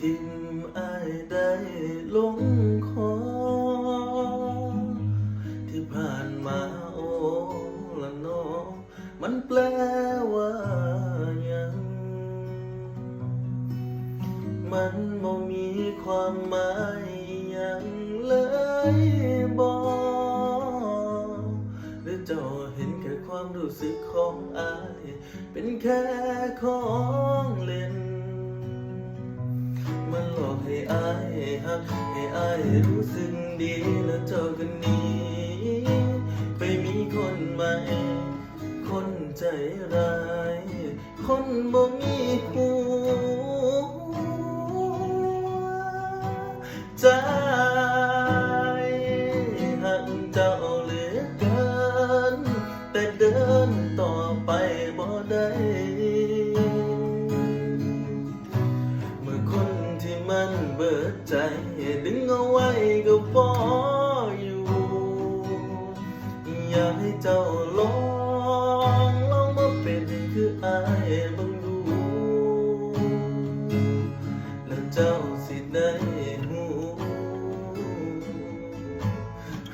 ทิมอายได้ลงคอ ที่ผ่านมาโอ้ละนอมันแปลว่ายัง มันบ่มีความหมายยังเลยบอกหรือเจ้าเห็นแค่ความรู้สึกของอาย เป็นแค่ของเล่น มันหลอกให้อายฮักให้อายรู้สึกดีแล้วเจ้าก็หนีไปมีคนใหม่ คนใจร้าย คนบ่มีหัวใจหักเจ้าเหลือเกิน แต่เดินต่อไปบ่ได้ บิดใจดึงเอาไว้ก็พออยู่ อยากให้เจ้าลองลองมาเป็นคืออายบังดูแล้วเจ้าสิได้หู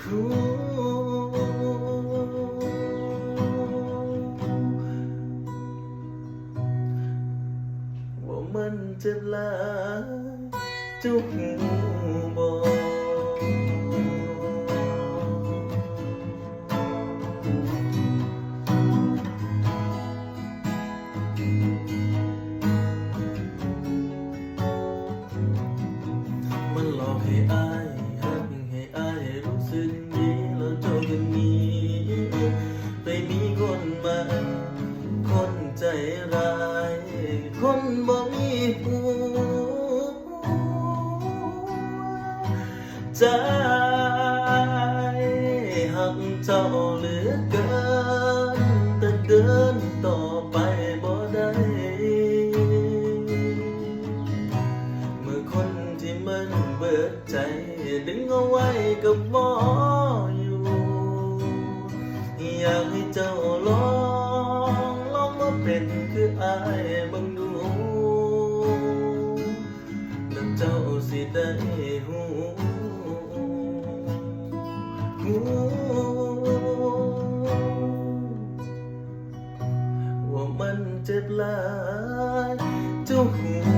หูว่ามันจะลา จุกหูบอมันหลอกให้อายหักให้อายรู้สึกดีแล้วเจ้าก็หนีไปมีคนใหม่คนใจร้าย คนบ่มีหัว ใจ หักเจ้าเหลือเกิน แต่เดินต่อไปบ่ได้ เมื่อคนที่มันเบิดใจ ดึงเอาไว้กับหมออยู่ อยากให้เจ้าลอง ลองมาเป็นคืออายบัง หูว่ามันเจ็บหลายเจ้าหู